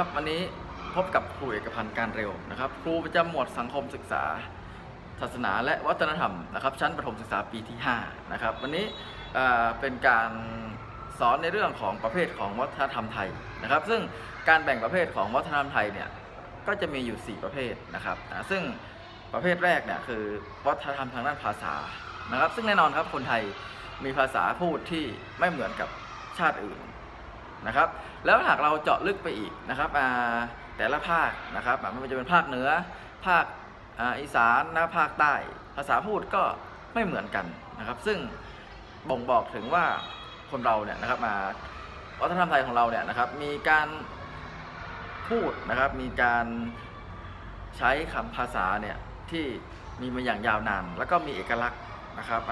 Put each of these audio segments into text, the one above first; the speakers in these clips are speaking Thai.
ครับวันนี้พบกับครูเอกพันธ์การเร็วนะครับ ครูประจำหมวดสังคมศึกษา ศาสนาและวัฒนธรรมนะครับ ชั้นประถมศึกษาปีที่5นะครับวันนี้เป็นการสอนในเรื่องของประเภทของวัฒนธรรมไทยนะครับ ซึ่งการแบ่งประเภทของวัฒนธรรมไทยเนี่ยก็จะมีอยู่ 4 ประเภทนะครับอ่าซึ่งประเภทแรกเนี่ยคือวัฒนธรรมทางด้านภาษานะครับ ซึ่งแน่นอนครับคนไทยมีภาษาพูดที่ไม่เหมือนกับชาติอื่น นะครับ แล้วหากเราเจาะลึกไปอีกนะครับแต่ละภาคนะครับไม่ว่าจะเป็นภาคเหนือ ภาคอีสานนะภาคใต้ ภาษาพูดก็ไม่เหมือนกันนะครับ ซึ่งบ่งบอกถึงว่าคนเราเนี่ยนะครับมาวัฒนธรรมไทยของเราเนี่ยนะครับ มีการพูดนะครับ มีการใช้คำภาษาเนี่ยที่มีมาอย่างยาวนาน แล้วก็มีเอกลักษณ์นะครับ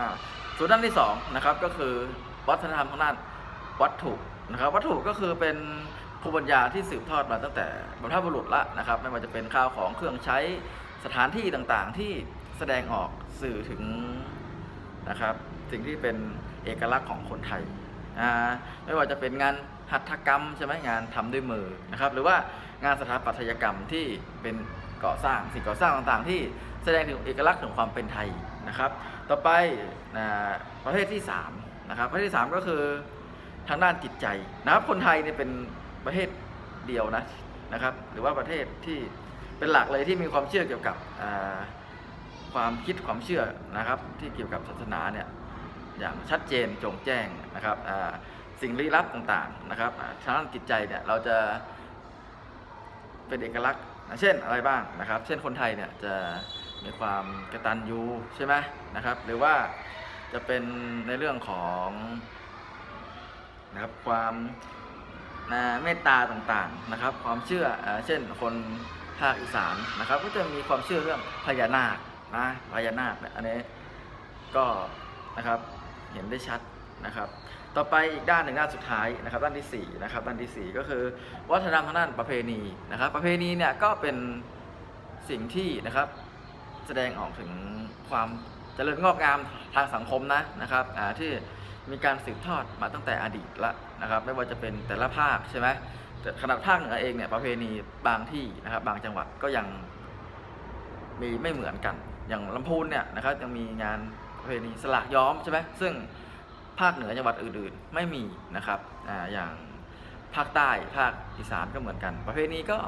ส่วนด้านที่สองนะครับก็คือวัฒนธรรมทางด้านวัตถุ นะครับวัตถุก็คือเป็นภูมิปัญญาที่สืบทอดมาตั้งแต่บรรพบุรุษละนะครับ ไม่ว่าจะเป็นข้าวของเครื่องใช้สถานที่ต่างๆ ที่แสดงออกสื่อถึงนะครับ สิ่งที่เป็นเอกลักษณ์ของคนไทยไม่ว่าจะเป็นงานหัตถกรรมใช่ไหมงานทำด้วยมือนะครับ หรือว่างานสถาปัตยกรรมที่เป็นก่อสร้างสิ่งก่อสร้างต่างๆ ที่แสดงถึงเอกลักษณ์ของความเป็นไทยนะครับ ต่อไปนะประเภทที่3นะครับประเภทที่ 3 ก็คือ ทางด้านจิตใจนะครับคนไทยเนี่ยเป็นประเทศเดียวนะนะครับ หรือว่าประเทศที่เป็นหลักเลยที่มีความเชื่อเกี่ยวกับความคิดความเชื่อนะครับ ที่เกี่ยวกับศาสนาเนี่ยอย่างชัดเจนจงแจ้งนะครับสิ่งลี้ลับต่างๆนะครับทางด้านจิตใจเนี่ยเราจะเป็นเอกลักษณ์เช่นอะไรบ้างนะครับ เช่นคนไทยเนี่ยจะมีความกระตัญญูใช่ไหมนะครับ หรือว่าจะเป็นในเรื่องของ นะครับ ความเมตตาต่างๆนะครับ ความเชื่อเช่นคนภาคอีสานนะครับ ก็จะมีความเชื่อเรื่องพญานาคนะพญานาคนี่ยอันนี้ก็นะครับเห็นได้ชัดนะครับ ต่อไปอีกด้านหนึ่งด้านสุดท้ายนะครับ ด้านที่สี่นะครับด้านที่สี่ก็คือ วัฒนธรรมทางด้านประเพณีนะครับ ประเพณีเนี่ยก็เป็นสิ่งที่นะครับแสดงออกถึงความ เจริญงอกงามทางสังคมนะนะครับที่มีการสืบทอดมาตั้งแต่อดีตละนะครับ ไม่ว่าจะเป็นแต่ละภาคใช่ไหมแต่ขนาดภาคเหนือเองเนี่ยประเพณีบางที่นะครับ บางจังหวัดก็ยังมีไม่เหมือนกัน อย่างลำพูนเนี่ยนะครับยังมีงานประเพณีสลากย้อมใช่ไหมซึ่งภาคเหนือจังหวัดอื่นๆ ไม่มีนะครับออย่างภาคใต้ภาคอีสานก็เหมือนกัน ประเภทนี้ก็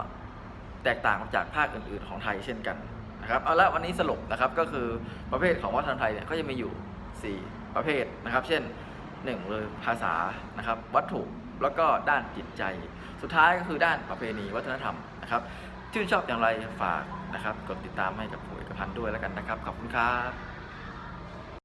แตกต่างจากภาคอื่นๆ ของไทยเช่นกัน นะครับเอาละวันนี้สรุปนะครับก็คือประเภทของวัฒนธรรมไทยเนี่ยก็จะมีอยู่ 4 ประเภทนะครับ เช่น1เลยภาษานะครับ วัตถุแล้วก็ด้านจิตใจ สุดท้ายก็คือด้านประเพณีวัฒนธรรมนะครับชื่นชอบอย่างไรฝากนะครับ กดติดตามให้กับผู้เอกพันธ์ด้วยแล้วกันนะครับ ขอบคุณครับ